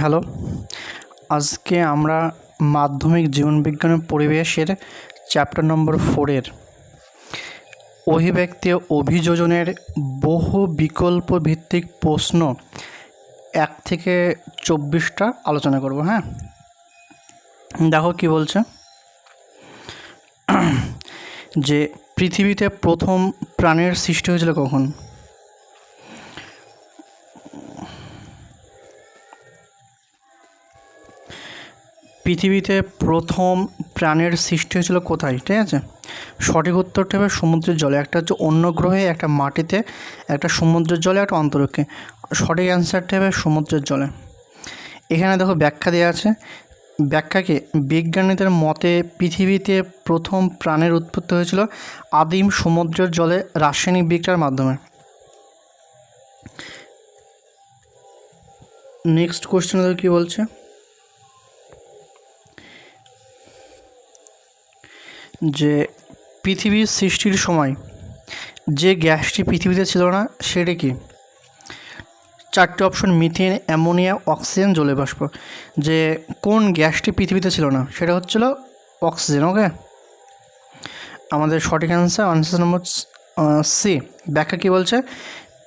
Hello, আজকে আমরা মাধ্যমিক জীবনবিজ্ঞানের পরিবেশের চ্যাপ্টার নম্বর ফোরের অভিব্যক্তি অভিযোজনের বহু বিকল্প ভিত্তিক প্রশ্ন এক থেকে চব্বিশটা আলোচনা করব হ্যাঁ? দেখো কি বলছে। যে পৃথিবীতে প্রথম প্রাণের সৃষ্টি হয়েছিল কখন? পৃথিবীতে প্রথম প্রাণের সৃষ্টি হয়েছিল কোথায়? ঠিক আছে? সঠিক উত্তরটা হবে সমুদ্রের জলে। একটা হচ্ছে অন্য গ্রহে, একটা মাটিতে, একটা সমুদ্রের জলে, একটা অন্তরকে। সঠিক অ্যান্সারটা হবে সমুদ্রের জলে। এখানে দেখো ব্যাখ্যা দেওয়া আছে। ব্যাখ্যাকে বিজ্ঞানীদের মতে পৃথিবীতে প্রথম প্রাণের উৎপত্তি হয়েছিল আদিম সমুদ্রের জলে রাসায়নিক বিক্রিয়ার মাধ্যমে। নেক্সট কোশ্চেন কী বলছে? যে পৃথিবীর সৃষ্টির সময় যে গ্যাসটি পৃথিবীতে ছিল না, সেটি কি? চারটে অপশন, মিথেন, অ্যামোনিয়া, অক্সিজেন জলে বাষ্প। যে কোন গ্যাসটি পৃথিবীতে ছিল না, সেটা হচ্ছিল অক্সিজেন, ওকে? আমাদের সঠিক অ্যান্সার আনসার নম্বর সি ব্যাখ্যা কী বলছে?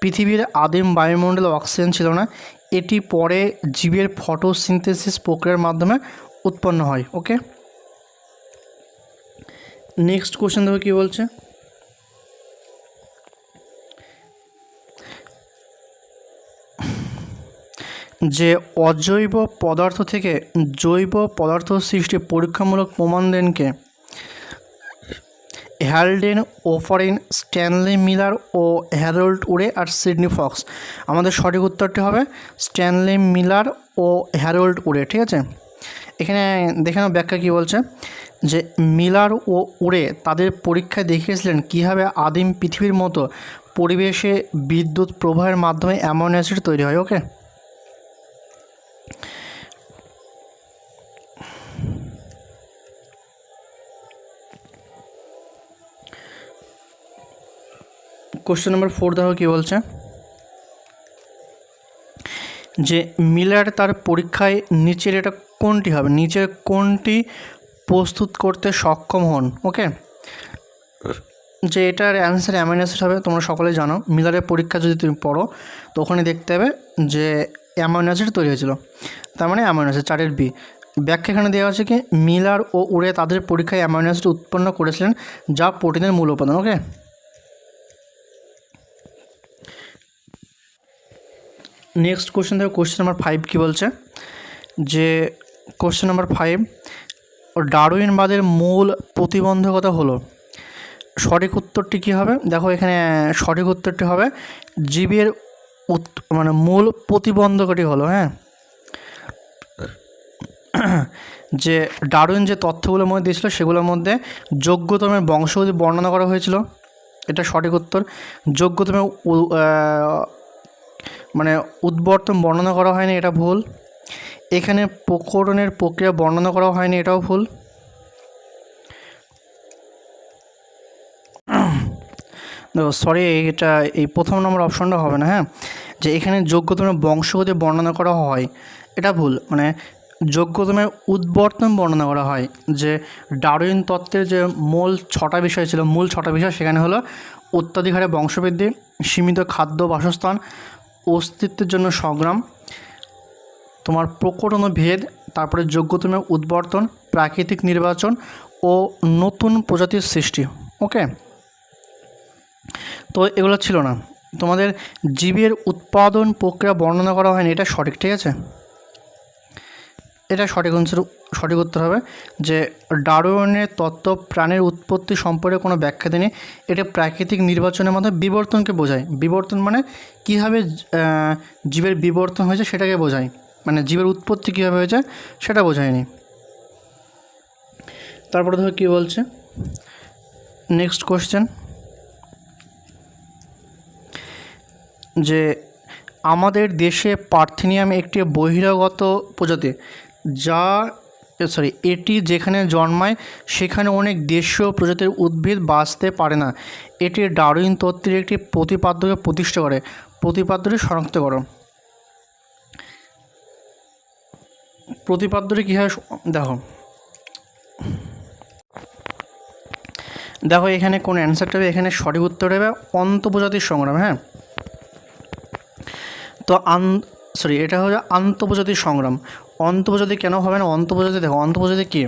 পৃথিবীর আদিম বায়ুমণ্ডলে অক্সিজেন ছিল না, এটি পরে জীবের ফটোসিনথেসিস প্রক্রিয়ার মাধ্যমে উৎপন্ন হয়, ওকে? নেক্সট কোশ্চেন দেখো কী বলছে? যে অজৈব পদার্থ থেকে জৈব পদার্থ সৃষ্টি পরীক্ষামূলক প্রমাণ দেনকে হ্যালডেন, ওফারিন, স্ট্যানলি মিলার ও হ্যারোল্ড উড়ে আর সিডনি ফক্স। আমাদের সঠিক উত্তরটি হবে স্ট্যানলি মিলার ও হ্যারোল্ড উড়ে ঠিক আছে? এখানে দেখে ব্যাখ্যা কী বলছে? যে মিলার ও উড়ে তাদের পরীক্ষায় দেখিয়েছিলেন কীভাবে আদিম পৃথিবীর মতো পরিবেশে বিদ্যুৎ প্রবাহের মাধ্যমে অ্যামোনিয়া অ্যাসিড তৈরি হয়, ওকে? কোশ্চেন নম্বর ফোর দেখো কী বলছে? যে মিলার তার পরীক্ষায় নিচের এটা কোনটি হবে? নিচের কোনটি প্রস্তুত করতে সক্ষম হন? ওকে? যে এটার অ্যান্সার অ্যামাইনো অ্যাসিড হবে, তোমরা সকলে জানো। মিলারের পরীক্ষা যদি তুমি পড়ো, তো ওখানে দেখতে হবে যে অ্যামাইনো অ্যাসিড তৈরি হয়েছিল। তার মানে অ্যামাইনো অ্যাসিড চারের বি। ব্যাখ্যা এখানে দেওয়া আছে কি, মিলার ও উড়ে তাদের পরীক্ষায় অ্যামাইনো অ্যাসিড উৎপন্ন করেছিলেন যা প্রোটিনের মূল উপাদান, ওকে? নেক্সট কোশ্চেন থেকে কোশ্চেন নাম্বার ফাইভ কী বলছে? যে কোশ্চেন নাম্বার ফাইভ ডারউইনবাদের মূল প্রতিবন্ধকতা হলো, সঠিক উত্তরটি কী হবে? দেখো এখানে সঠিক উত্তরটি হবে, জীবের মানে মূল প্রতিবন্ধকটি হলো হ্যাঁ? যে ডারুইন যে তথ্যগুলোর মধ্যে দিয়েছিল, সেগুলোর মধ্যে যোগ্যতমের বংশগতি বর্ণনা করা হয়েছিল। এটা সঠিক উত্তর। যোগ্যতমের মানে উদ্বর্তন বর্ণনা করা হয়নি, এটা ভুল। এখানে প্রকরণের প্রক্রিয়া বর্ণনা করা হয়নি, এটাও ভুল। সরি এটা এই প্রথম নম্বর অপশনটা হবে না হ্যাঁ? যে এখানে যোগ্যতমের বংশগতি বর্ণনা করা হয়, এটা ভুল। মানে যোগ্যতমের উদ্বর্তন বর্ণনা করা হয়, যে ডারউইন তত্ত্বের যে মূল ছটা বিষয় ছিল, মূল ছটা বিষয় সেখানে হলো অত্যাধিক হারে বংশবৃদ্ধি, সীমিত খাদ্য বাসস্থান, অস্তিত্বের জন্য সংগ্রাম তোমার প্রকটন ভেদ তারপরে যোগ্যতমের উদ্বর্তন, প্রাকৃতিক নির্বাচন ও নতুন প্রজাতির সৃষ্টি, ওকে? তো এগুলো ছিল না। তোমাদের জীবের উৎপাদন প্রক্রিয়া বর্ণনা করা হয়নি, এটা সঠিক, ঠিক আছে? এটা সঠিক অঞ্চল সঠিক উত্তর হবে যে ডারোয়নের তত্ত্ব প্রাণের উৎপত্তি সম্পর্কে কোনো ব্যাখ্যা দেয়নি। এটা প্রাকৃতিক নির্বাচনের মাধ্যমে বিবর্তনকে বোঝায়। বিবর্তন মানে কীভাবে জীবের বিবর্তন হয়েছে সেটাকে বোঝায়। জীবের উৎপত্তি কীভাবে হয়েছে সেটা বোঝায়নি। তারপরে ধরো কী বলছে? নেক্সট কোশ্চেন যে আমাদের দেশে পার্থেনিয়াম একটি বহিরাগত প্রজাতি, যা সরি এটি যেখানে জন্মায় সেখানে অনেক দেশীয় প্রজাতির উদ্ভিদ বাঁচতে পারে না। এটি ডারউইন তত্ত্বের একটি প্রতিপাদ্যকে প্রতিষ্ঠা করে। প্রতিপাদ্যটি শনাক্ত করো। প্রতিপাদ্যটি স- দেখো। দেখো, এখানে কোন অ্যান্সারটা হবে? এখানে সঠিক উত্তর হবে অন্তর্জাতির সংগ্রাম হ্যাঁ? তো আন সরি এটা হচ্ছে আন্তঃপ্রজাতির সংগ্রাম। অন্তঃপ্রজাতি কেন হবে না? অন্তঃপ্রজাতি দেখো অন্তঃপ্রজাতি কী?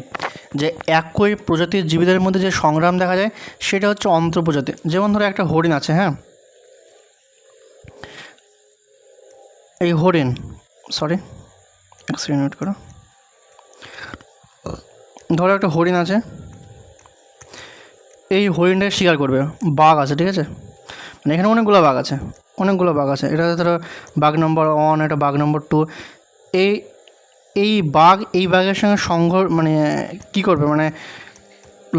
যে একই প্রজাতির জীবীদের মধ্যে যে সংগ্রাম দেখা যায়, সেটা হচ্ছে অন্তঃপ্রজাতি যেমন ধরো একটা হরিণ আছে হ্যাঁ? এই হরিণ সরি এক সেকেন্ড ওয়েট করো। ধরো একটা হরিণ আছে। এই হরিণটাকে শিকার করবে। বাঘ আছে, ঠিক আছে? মানে এখানে অনেকগুলো বাঘ আছে। অনেকগুলো বাঘ আছে। এটা ধরো বাঘ নম্বর ওয়ান এটা বাঘ নম্বর টু এই এই বাঘ এই বাঘের সঙ্গে সংঘর মানে কি করবে? মানে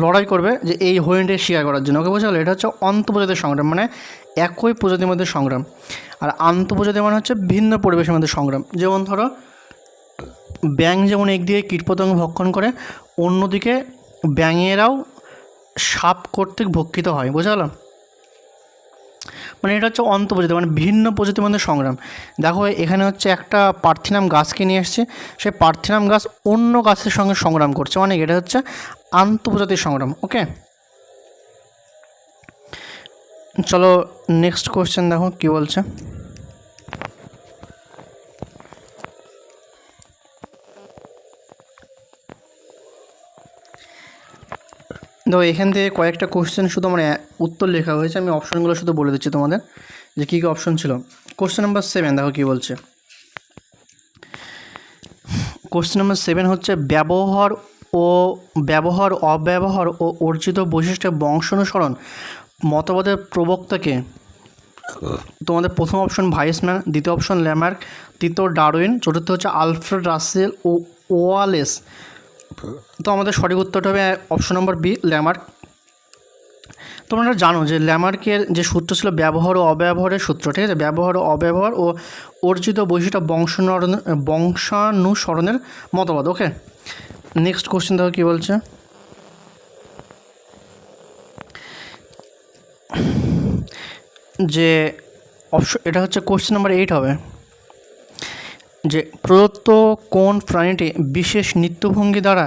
লড়াই করবে যে এই হরিণটাকে শিকার করার জন্য। ওকে বোঝা গেলো এটা হচ্ছে অন্তপ্রজাতির সংগ্রাম মানে একই প্রজাতির মধ্যে সংগ্রাম। আর আন্তঃপ্রজাতি মানে হচ্ছে ভিন্ন পরিবেশের মধ্যে সংগ্রাম। যেমন ধরো ব্যাঙ যেমন একদিকে কীটপতঙ্গ ভক্ষণ করে, অন্যদিকে ব্যাঙেরাও সাপ কর্তৃক ভক্ষিত হয় বোঝা মানে এটা হচ্ছে অন্তঃপ্রজাতি মানে ভিন্ন প্রজাতির মধ্যে সংগ্রাম। দেখো, এখানে হচ্ছে একটা পার্থিনাম গাছকে নিয়ে এসছে, সেই পার্থিনাম গাছ অন্য গাছের সঙ্গে সংগ্রাম করছে মানে এটা হচ্ছে আন্তঃপ্রজাতির সংগ্রাম, ওকে? চলো নেক্সট কোশ্চেন দেখো, কী বলছে? দেখো এখান থেকে কয়েকটা কোশ্চেন শুধু আমার উত্তর লেখা হয়েছে। আমি অপশনগুলো শুধু বলে দিচ্ছি তোমাদের যে কী কী অপশন ছিল। কোশ্চেন নাম্বার সেভেন দেখো কী বলছে। কোশ্চেন নাম্বার সেভেন হচ্ছে, ব্যবহার ও, ব্যবহার, অব্যবহার ও অর্জিত বৈশিষ্ট্যের বংশানুসরণ মতবাদের প্রবক্তাকে। তোমাদের প্রথম অপশন ভাইসম্যান দ্বিতীয় অপশন ল্যামার্ক তৃতীয় ডারউইন চতুর্থ হচ্ছে আলফ্রেড রাসেল ও ওয়ালেস তো আমাদের সঠিক উত্তরটা হবে অপশন নম্বর বি ল্যামার্ক তোমরা জানো যে ল্যামার্কের যে সূত্র ছিল ব্যবহার ও অব্যবহারের সূত্র, ঠিক আছে? ব্যবহার ও অব্যবহার ও অর্জিত বৈশিষ্ট্য বংশানুসরণ বংশানুসরণের মতবাদ ওকে নেক্সট কোশ্চেন দেখো কী বলছে? যে অপশন এটা হচ্ছে কোশ্চেন নাম্বার এইট হবে। যে প্রদত্ত কোন প্রাণীটি বিশেষ নৃত্যভঙ্গি দ্বারা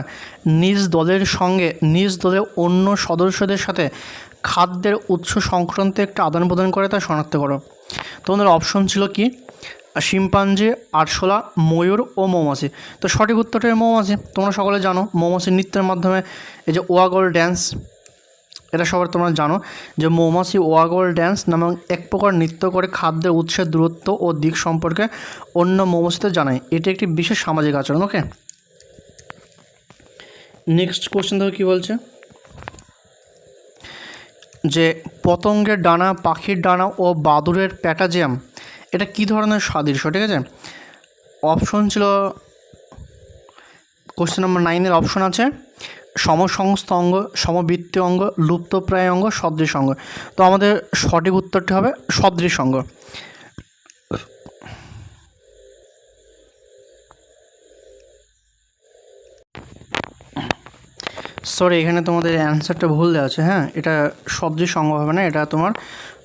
নিজ দলের সঙ্গে, নিজ দলের অন্য সদস্যদের সাথে খাদ্যের উৎস সংক্রান্ত একটা আদান প্রদান করে তা শনাক্ত করো। তোমাদের অপশন ছিল কি? শিম্পাঞ্জি, আরশোলা, ময়ূর ও মৌমাছি। তো সঠিক উত্তরটা মৌমাছি। তোমরা সকলে জানো মৌমাছি নৃত্যের মাধ্যমে এই যে ওয়াগল ড্যান্স এটা সবার তোমরা জানো যে মৌমাছি ওয়াগল ড্যান্স নামক এক প্রকার নৃত্য করে খাদ্যের উৎসের দূরত্ব ও দিক সম্পর্কে অন্য মৌমাছিতে জানায়। এটি একটি বিশেষ সামাজিক আচরণ, ওকে? নেক্সট কোশ্চেন দেখো কী বলছে? যে পতঙ্গের ডানা, পাখির ডানা ও বাদুরের প্যাটাজিয়াম, এটা কী ধরনের সাদৃশ্য, ঠিক আছে? অপশন ছিল কোশ্চেন নম্বর নাইনের অপশন আছে। সমসংস্থ অঙ্গ, সমবৃত্তীয় অঙ্গ, লুপ্তপ্রায় অঙ্গ, সদৃশ অঙ্গ। তো আমাদের সঠিক উত্তরটি হবে সদৃশ অঙ্গ। সরি এখানে তোমাদের অ্যান্সারটা ভুল দেওয়া আছে হ্যাঁ? এটা সদৃশ অঙ্গ হবে না, এটা তোমার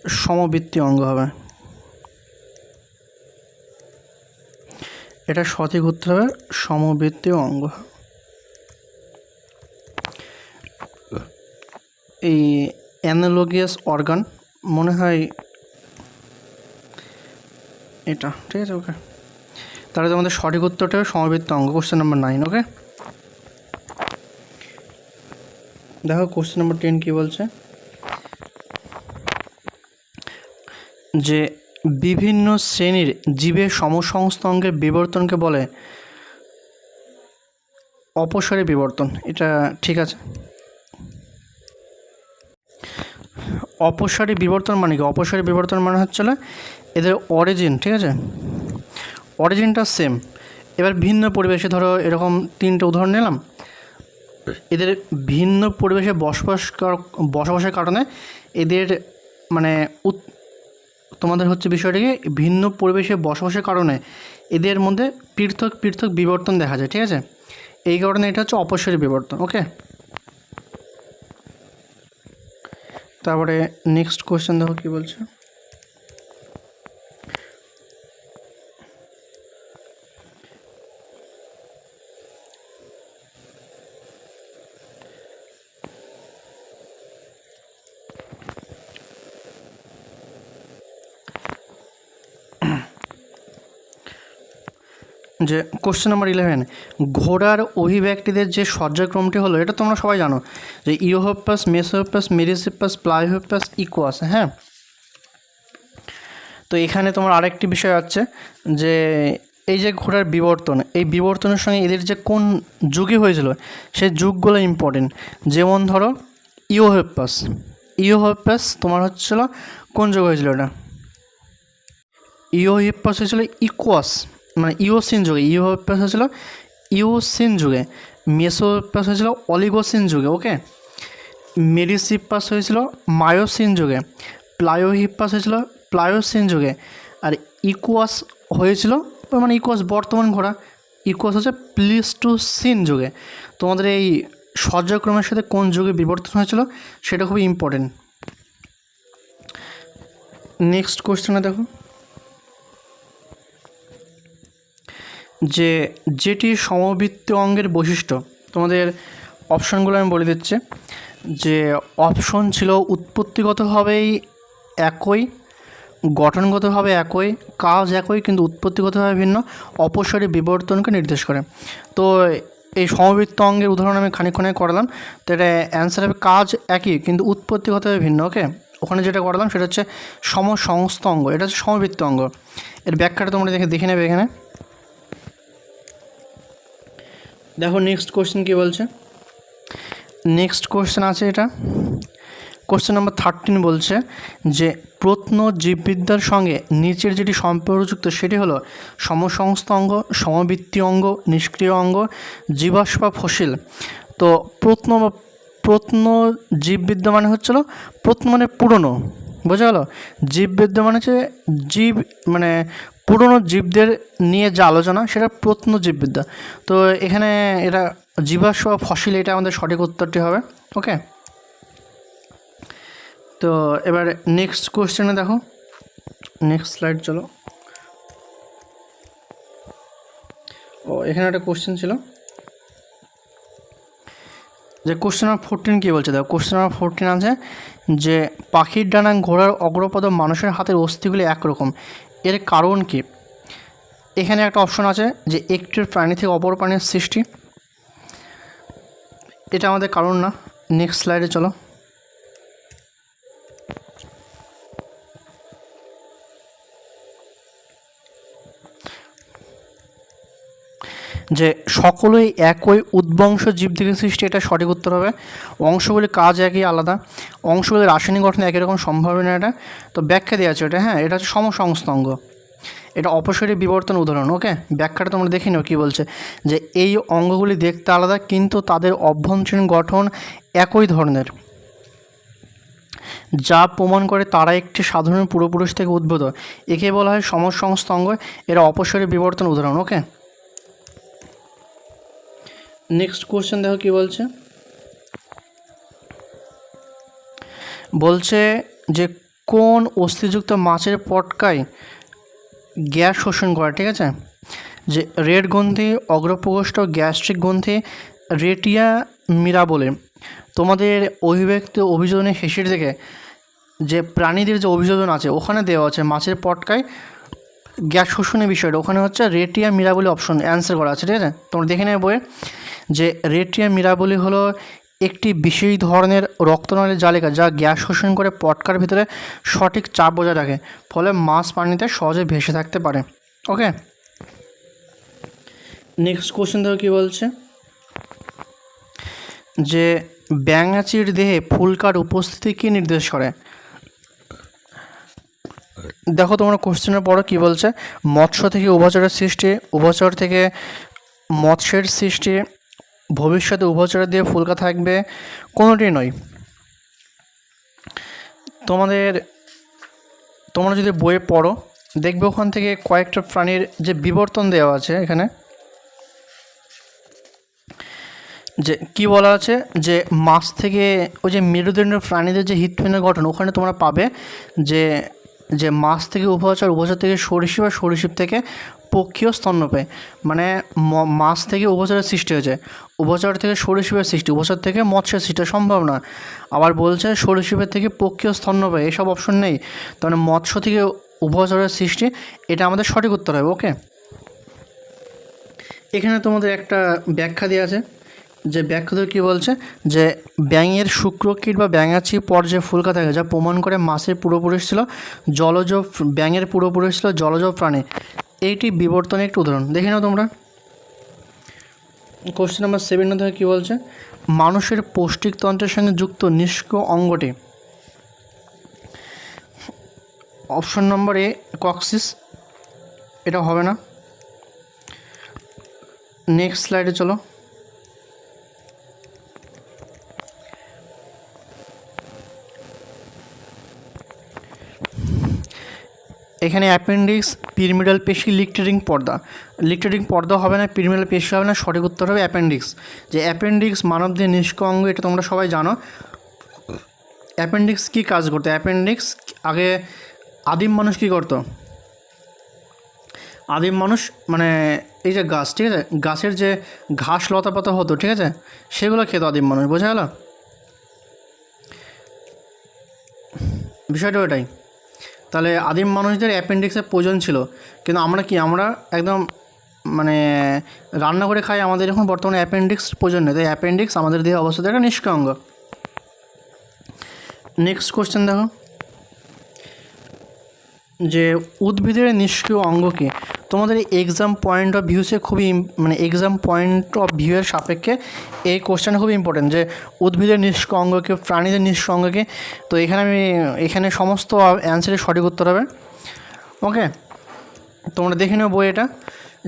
সমবৃত্তীয় অঙ্গ হবে। এটা সঠিক উত্তর হবে সমবৃত্তীয় অঙ্গ। এই অ্যানালোগিয়াস অর্গান মনে হয় এটা, ঠিক আছে ওকে তাহলে তোমাদের সঠিক উত্তরটা সমবৃত্ত অঙ্গ কোশ্চেন নাম্বার নাইন ওকে দেখো কোশ্চেন নাম্বার টেন কী বলছে? যে বিভিন্ন শ্রেণির জীবের সমসংস্থ অঙ্গের বিবর্তনকে বলে অপসরে বিবর্তন, এটা ঠিক আছে। অপসারী বিবর্তন মানে কি? অপসারী বিবর্তন মানে হচ্ছে এদের অরিজিন ঠিক আছে? অরিজিনটা সেম এবার ভিন্ন পরিবেশে ধরো এরকম তিনটে উদাহরণ নিলাম। এদের ভিন্ন পরিবেশে বসবাস বসবাসের কারণে এদের মানে তোমাদের হচ্ছে বিষয়টা কি? ভিন্ন পরিবেশে বসবাসের কারণে এদের মধ্যে পৃথক পৃথক বিবর্তন দেখা যায়, ঠিক আছে? এই কারণে এটা হচ্ছে অপসারী বিবর্তন ওকে তারপরে নেক্সট কোয়েশ্চেন দেখো কী বলছে? যে কোশ্চেন নাম্বার ইলেভেন ঘোড়ার অভিব্যক্তিদের যে সজ্জাক্রমটি হলো, এটা তোমরা সবাই জানো, যে ইওহোপাস মেসোপাস মেরিসিপাস প্লাইহোপাস ইকোয়াস হ্যাঁ? তো এখানে তোমার আরেকটি বিষয় আছে, যে এই যে ঘোড়ার বিবর্তন, এই বিবর্তনের সঙ্গে এদের যে কোন যুগে হয়েছিল সেই যুগগুলো ইম্পর্টেন্ট যেমন ধরো ইওহেপাস ইওহেপাস তোমার হচ্ছিল কোন যুগ হয়েছিল এটা? ইওহিপাস হয়েছিল ইকোয়াস। মানে ইওসিন যুগে ইওহিপাস হয়েছিল ইওসিন যুগে মেসোহিপাস হয়েছিল অলিগোসিন যুগে ওকে মেরিসিপাস হয়েছিল মায়োসিন যুগে প্লায়োহিপাস হয়েছিল প্লায়োসিন যুগে, আর ইকুয়াস হয়েছিল মানে ইকুয়াস বর্তমান ঘোড়া, ইকুয়াস হচ্ছে প্লিস্টুসিন যুগে। তোমাদের এই সজ্জাক্রমের সাথে কোন যুগে বিবর্তন হয়েছিল, সেটা খুবই ইম্পর্টেন্ট নেক্সট কোশ্চেনে দেখো। যে যেটি সমবৃত্ত অঙ্গের বৈশিষ্ট্য, তোমাদের অপশানগুলো আমি বলে দিচ্ছি। যে অপশন ছিল উৎপত্তিগতভাবেই একই, গঠনগতভাবে একই, কাজ একই, কিন্তু উৎপত্তিগতভাবে ভিন্ন, অপসরে বিবর্তনকে নির্দেশ করে। তো এই সমবৃত্ত অঙ্গের উদাহরণ আমি খানিক্ষণে করালাম। তো এটা অ্যান্সার হবে কাজ একই, কিন্তু উৎপত্তিগতভাবে ভিন্ন ওকে ওখানে যেটা করালাম সেটা হচ্ছে সমসংস্থ অঙ্গ, এটা হচ্ছে সমবৃত্ত অঙ্গ। এর ব্যাখ্যাটা তোমরা দেখে দেখে নেবে এখানে। দেখো নেক্সট কোশ্চেন কী বলছে? নেক্সট কোশ্চেন আছে এটা। কোশ্চেন নাম্বার থার্টিন বলছে যে প্রত্ন জীববিদ্যার সঙ্গে নিচের যেটি সম্পর্কযুক্ত সেটি হলো সমসংস্থ অঙ্গ, সমবৃত্তি অঙ্গ, নিষ্ক্রিয় অঙ্গ, জীবাশ্ম ফসিল। তো প্রত্ন প্রত্ন জীববিদ্যা মানে হচ্ছিল প্রত্ন মানে পুরনো, বোঝা গেলো? জীববিদ্যা মানে হচ্ছে জীব মানে পুরনো জীবদের নিয়ে যে আলোচনা, সেটা প্রত্ন জীববিদ্যা। তো এখানে এটা জীবাশ্ম ফসিল, এটা আমাদের সঠিক উত্তরটি হবে, ওকে? তো এবার নেক্সট কোয়েশ্চেনে দেখো। নেক্সট স্লাইড চলো। ও, এখানে একটা কোশ্চেন ছিল। যে কোশ্চেন নাম্বার ফোরটিন কী বলছে? দেখো কোশ্চেন নাম্বার ফোরটিন আছে যে, পাখির ডানা ঘোড়ার অগ্রপদ মানুষের হাতের অস্থিগুলি একরকম। এর কারণ কি? এখানে একটা অপশন আছে যে একটির প্রাণী থেকে অপর প্রাণীর সৃষ্টি। এটা আমাদের কারণ না। নেক্সট স্লাইডে চলো। যে সকলেই একই উদ্বংশ জীব থেকে সৃষ্টি, এটা সঠিক উত্তর হবে। অংশগুলির কাজ একই, আলাদা। অংশগুলির রাসায়নিক গঠন একই রকম, সম্ভব না এটা। তো ব্যাখ্যা দেওয়া আছে এটা হ্যাঁ এটা হচ্ছে সমসংস্থাঙ্গ এটা অপসরী বিবর্তন উদাহরণ, ওকে? ব্যাখ্যাটা তোমরা দেখে নিও কী বলছে। যে এই অঙ্গগুলি দেখতে আলাদা, কিন্তু তাদের অভ্যন্তরীণ গঠন একই ধরনের। যা প্রমাণ করে তারা একটি সাধারণ পূর্বপুরুষ থেকে উদ্ভূত। একে বলা হয় সমসংস্তঙ্গ, এরা অপসরী বিবর্তন উদাহরণ, ওকে? নেক্সট কোশ্চেন দেখো কী বলছে? বলছে যে কোন অস্থিযুক্ত মাছের পটকায় গ্যাস শোষণ করে, ঠিক আছে? যে রেড গ্রন্থি, অগ্রপ্রকোষ্ঠ, গ্যাস্ট্রিক গ্রন্থি, রেটিয়া মিরাবলে তোমাদের অভিব্যক্তি অভিযোজনের শেষের দিকে যে প্রাণীদের যে অভিযোজন আছে, ওখানে দেওয়া আছে মাছের পটকায় গ্যাস শোষণের বিষয়টা, ওখানে হচ্ছে রেটিয়া মিরাবলি অপশন অ্যান্সার করা আছে, ঠিক আছে? তোমরা দেখে নেবে বইয়ে যে রেটিয়া মিরাবলি হলো একটি বিশেষ ধরনের রক্তনালীর জালিকা যা গ্যাস শোষণ করে পটকার ভিতরে সঠিক চাপ বজায় রাখে, ফলে মাছ পানিতে সহজে ভেসে থাকতে পারে, ওকে? নেক্সট কোশ্চেন দেখো কী বলছে? যে ব্যাঙাচির দেহে ফুলকার উপস্থিতি কী নির্দেশ করে? দেখো তোমরা কোশ্চেনের পরও কী বলছে? মৎস্য থেকে উভচরের সৃষ্টি, উভচর থেকে মৎস্যের সৃষ্টি, ভবিষ্যতে উভচরের দিয়ে ফুলকা থাকবে, কোনোটি নয়। তোমাদের, তোমরা যদি বইয়ে পড়ো, দেখবে ওখান থেকে কয়েকটা প্রাণীর যে বিবর্তন দেওয়া আছে এখানে, যে কি বলা আছে? যে মাছ থেকে ওই যে মেরুদণ্ড প্রাণীদের যে হৃৎপিণ্ডের গঠন, ওখানে তোমরা পাবে যে যে মাছ থেকে উভচর উভচর থেকে সরীসৃপ আর সরিষিপ থেকে পক্ষীয় স্তন্যপায়ী মানে মাছ থেকে উভচরের সৃষ্টি হয়েছে। উভচর থেকে সরীসৃপের সৃষ্টি উভচর থেকে মৎস্যের সৃষ্টি সম্ভব না আবার বলছে সরীসৃপের থেকে পক্ষীয় স্তন্যপায়ী এসব অপশন নেই। তাহলে মৎস্য থেকে উভচরের সৃষ্টি, এটা আমাদের সঠিক উত্তর হবে ওকে এখানে তোমাদের একটা ব্যাখ্যা দেওয়া আছে। যে ব্যাখ্যাতে কী বলছে? যে ব্যাঙের শুক্রকীট বা ব্যাঙাচি পর্যায়ে ফুলকা থাকে, যা প্রমাণ করে মাছের পূর্বপুরুষ ছিল, জলজ ব্যাঙের পূর্বপুরুষ ছিল জলজ প্রাণী। এইটি বিবর্তনের একটি উদাহরণ। দেখে নাও তোমরা। কোশ্চেন নাম্বার সেভেন থেকে কী বলছে? মানুষের পৌষ্টিকতন্ত্রের সঙ্গে যুক্ত নিষ্ক্রিয় অঙ্গটি। অপশন নম্বর এ কক্সিস এটা হবে না। নেক্সট স্লাইডে চলো। এখানে অ্যাপেন্ডিক্স পিরামিডাল পেশি লিকটেডিং পর্দা। লিকটেরিং পর্দা হবে না পিরমিডাল পেশি হবে না, সঠিক উত্তর হবে অ্যাপেন্ডিক্স যে অ্যাপেন্ডিক্স মানবদের নিষ্ক অঙ্গ এটা তোমরা সবাই জানো। অ্যাপেন্ডিক্স কী কাজ করতো? অ্যাপেন্ডিক্স আগে আদিম মানুষ কী করতো? আদিম মানুষ মানে এই যে গাছ, ঠিক আছে? গাছের যে ঘাস লতা পাতা হতো, ঠিক আছে? সেগুলো খেত আদিম মানুষ, বোঝা গেল? বিষয়টা ওটাই তাহলে আদিম মানুষদের অ্যাপেন্ডিক্সের প্রয়োজন ছিল। কিন্তু আমরা কি, আমরা একদম মানে রান্না করে খাই, আমাদের এখন বর্তমানে অ্যাপেন্ডিক্স প্রয়োজন নেই। তাই অ্যাপেন্ডিক্স আমাদের দেহে অবস্থিত একটা নিষ্ক্রিয় অঙ্গ নেক্সট কোশ্চেন দেখো। যে উদ্ভিদের নিষ্ক্রিয় অঙ্গ কি? তোমাদের এক্সাম পয়েন্ট অফ ভিউসে খুবই মানে এক্সাম পয়েন্ট অফ ভিউয়ের সাপেক্ষে এই কোশ্চেন খুবই ইম্পর্টেন্ট যে উদ্ভিদের অঙ্গকে প্রাণীদের নিষ্ক্রিয় অঙ্গকে তো এখানে আমি, এখানে সমস্ত অ্যান্সারের সঠিক উত্তর হবে। ওকে তোমরা দেখে নেব বই এটা,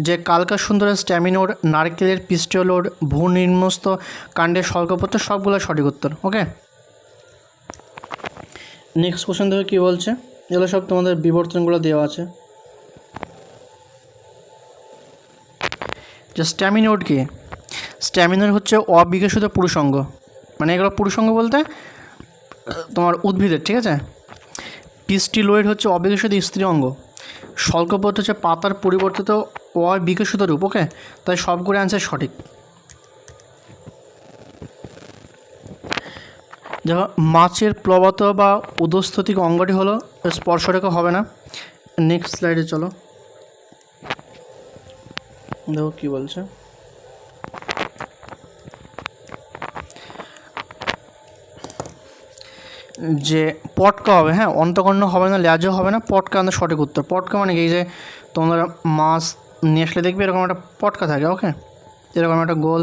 যে কালকা সুন্দরের স্ট্যামিনোর নারকেলের পিস্টলোর ভূ নির্মস্ত, কাণ্ডের স্বর্গপত্র সবগুলো সঠিক উত্তর। ওকে নেক্সট কোশ্চেন দেখো কী বলছে? এগুলো সব তোমাদের বিবর্তনগুলো দেওয়া আছে। যে স্ট্যামিনোড কি স্ট্যামিনোড হচ্ছে অবিকশিত পুরুষঙ্গ। মানে এগুলো পুরুষঙ্গ বলতে তোমার উদ্ভিদের, ঠিক আছে? পিস্টিলোয়েড হচ্ছে অবিকশিত স্ত্রী অঙ্গ স্বল্পপথ হচ্ছে পাতার পরিবর্তিত অবিকশিত রূপ, ওকে? তাই সবগুলো অ্যান্সার সঠিক। দেখো, মাছের প্লবত বা উদস্থতিক অঙ্গটি হলো, স্পর্শরেখা হবে না। নেক্সট স্লাইডে চলো। দেখো কী বলছে। যে পটকা হবে হ্যাঁ অন্তকর্ণ হবে না ল্যাজও হবে না, পটকা আমাদের সঠিক উত্তর। পটকা মানে কি? যে তোমরা মাছ নিয়ে আসলে দেখবে এরকম একটা পটকা থাকে ওকে এরকম একটা গোল,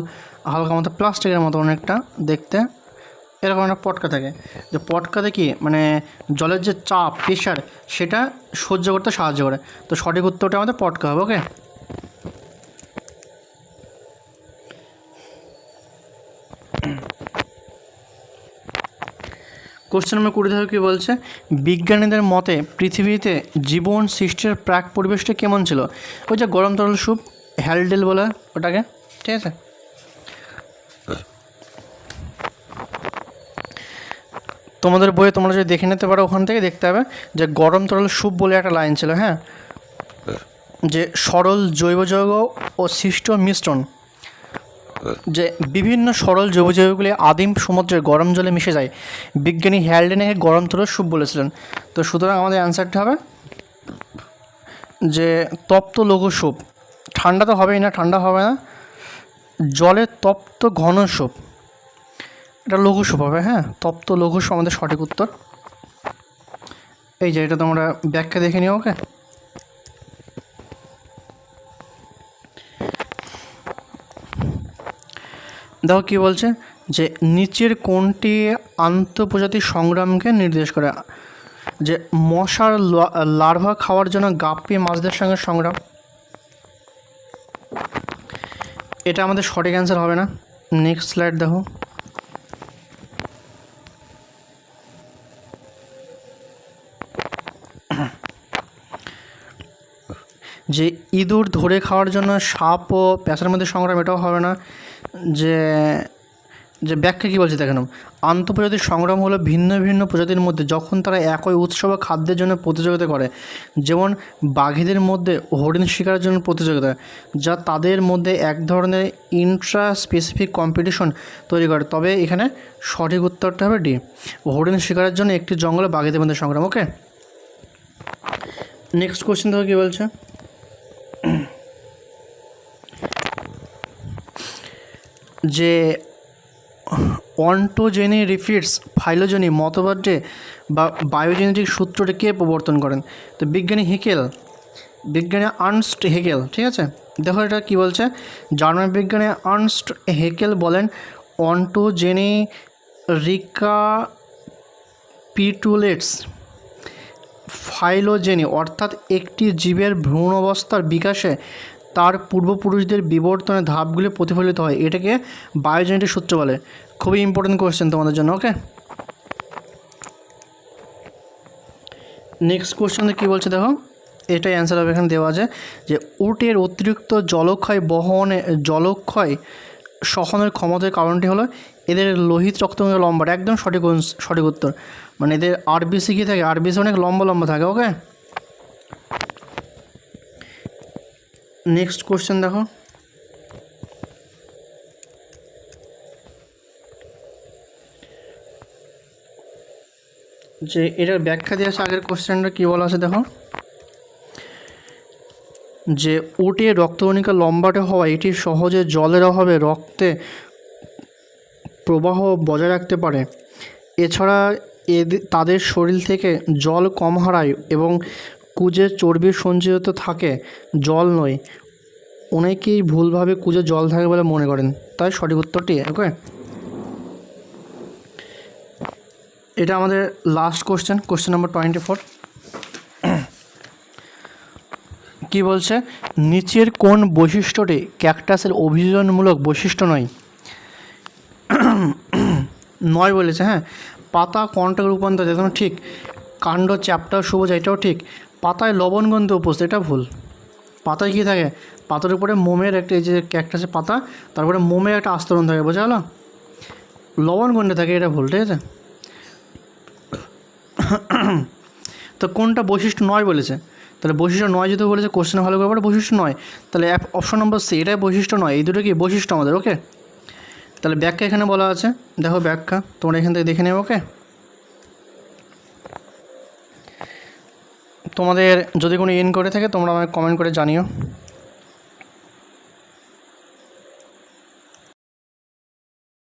হালকা মতো প্লাস্টিকের মতো অনেকটা দেখতে এরকম একটা পটকা থাকে। যে পটকাতে কি? মানে জলের যে চাপ প্রেশার সেটা সহ্য করতে সাহায্য করে। তো সঠিক উত্তরটা আমাদের পটকা হবে ওকে কোশ্চেন নম্বর কুড়ি থেকে কী বলছে? বিজ্ঞানীদের মতে পৃথিবীতে জীবন সৃষ্টির প্রাক পরিবেশটা কেমন ছিল? ওই যে গরম তরল স্যুপ, হ্যালডেল বলে ওটাকে, ঠিক আছে? তোমাদের বইয়ে তোমরা যদি দেখে নিতে পারো ওখান থেকে দেখতে হবে যে গরম তরল স্যুপ বলে একটা লাইন ছিল হ্যাঁ? যে সরল জৈব যৌগ ও সৃষ্ট মিশ্রণ। যে বিভিন্ন সরল জৈব যৌগগুলি আদিম সমুদ্রের গরম জলে মিশে যায়। বিজ্ঞানী হ্যালডেনকে গরম তরল স্যুপ বলেছিলেন। তো সুতরাং আমাদের অ্যান্সারটা হবে যে তপ্ত লঘু স্যুপ। ঠান্ডা তো হবেই না, ঠান্ডা হবে না। জলে তপ্ত ঘন স্যুপ। এটা লঘু স্যুপ হবে হ্যাঁ? তপ্ত লঘু স্যুপ আমাদের সঠিক উত্তর। এই যে এটা তোমরা ব্যাখ্যা দেখে নিও, ওকে? দেখো কী বলছে? যে নিচের কোনটি আন্তঃপ্রজাতির সংগ্রামকে নির্দেশ করে। যে মশার লার্ভা খাওয়ার জন্য গাপ্পি মাছদের সঙ্গে সংগ্রাম। এটা আমাদের সঠিক অ্যান্সার হবে না। নেক্সট স্লাইড দেখো। যে ইঁদুর ধরে খাওয়ার জন্য সাপ ও প্যাঁচার মধ্যে সংগ্রাম, এটাও হবে না। যে যে ব্যাখ্যা কী বলছে দেখেন, আন্তঃপ্রজাতির সংগ্রাম হলো ভিন্ন ভিন্ন প্রজাতির মধ্যে যখন তারা একই উৎস বা খাদ্যের জন্য প্রতিযোগিতা করে। যেমন বাঘেদের মধ্যে হরিণ শিকারের জন্য প্রতিযোগিতা, যা তাদের মধ্যে এক ধরনের ইন্ট্রা স্পেসিফিক কম্পিটিশন তৈরি করে। তবে এখানে সঠিক উত্তরটা হবে ডি, হরিণ শিকারের জন্য একটি জঙ্গলে বাঘেদের মধ্যে সংগ্রাম ওকে নেক্সট কোশ্চেন দেখো কী বলছে? যে অন্টোজেনি রিফিটস ফাইলোজেনি মতবাদে বা বায়োজেনেটিক সূত্রটি কে প্রবর্তন করেন? তো বিজ্ঞানী হেকেল, বিজ্ঞানী আর্নস্ট হেকেল, ঠিক আছে? দেখো এটা কী বলছে? জার্মান বিজ্ঞানী আর্নস্ট হেকেল বলেন, অন্টোজেনি রিকা পিটুলেটস ফাইলোজেনি অর্থাৎ একটি জীবের ভ্রূণ অবস্থার বিকাশে তার পূর্বপুরুষদের বিবর্তনের ধাপগুলি প্রতিফলিত হয়। এটাকে বায়োজেনেটিক সূত্র বলে। খুবই ইম্পর্টেন্ট কোয়েশ্চেন তোমাদের জন্য ওকে নেক্সট কোশ্চেনে কী বলছে দেখো? এটাই অ্যান্সার হবে এখানে দেওয়া আছে যে, উটের অতিরিক্ত জলক্ষয় বহনে, জলক্ষয় সহনের ক্ষমতার কারণটি হলো এদের লোহিত রক্তময় লম্বাটা একদম সঠিক সঠিক উত্তর। মানে এদের আরবিসি কী থাকে? আরবিসি অনেক লম্বা লম্বা থাকে ওকে নেক্সট কোশ্চেন দেখো। যে এটার ব্যাখ্যা দিয়ে আসে আগের কোশ্চেনটা কী বলা আছে দেখো। যে উটে রক্তকণিকা লম্বাটে হওয়া, এটি সহজে জলের অভাবে রক্তে প্রবাহ বজায় রাখতে পারে। এছাড়া এদের তাদের শরীর থেকে জল কম হারায় এবং কুজে চর্বি সঞ্চিত থাকে, জল নয়। অনেকেই ভুলভাবে কুজে জল থাকে বলে মনে করেন। তাই সঠিক উত্তরটি ওকে এটা আমাদের last question question number twenty four কী বলছে? নিচের কোন বৈশিষ্ট্যটি ক্যাকটাসের অভিযোজনমূলক বৈশিষ্ট্য নয়? নয় বলেছে হ্যাঁ। পাতা কণ্ঠক রূপান্তর একদম ঠিক। কাণ্ড, চ্যাপ্টার, সবুজ, এটাও ঠিক। পাতায় লবণগন্ধ উপস্থিত, এটা ভুল। পাতায় কী থাকে? পাতার উপরে মোমের একটা এই যে ক্যাকটাসের পাতা তারপরে মোমের একটা আস্তরণ থাকে, বোঝা গেলো? লবণগন্ধে থাকে, এটা ভুল, ঠিক আছে? তো কোনটা বৈশিষ্ট্য নয় বলেছে? তাহলে বৈশিষ্ট্য নয় যেহেতু বলেছে কোশ্চেন ভালো করে বৈশিষ্ট্য নয়। তাহলে অপশন নম্বর সি এটাই বৈশিষ্ট্য নয়, এই দুটো কি বৈশিষ্ট্য আমাদের ওকে তাহলে ব্যাখ্যা এখানে বলা আছে, দেখো ব্যাখ্যা, তোমরা এখান থেকে দেখে নেবে ওকে তোমাদের যদি কোনো ইন করে থাকে তোমরা আমাকে কমেন্ট করে জানিও।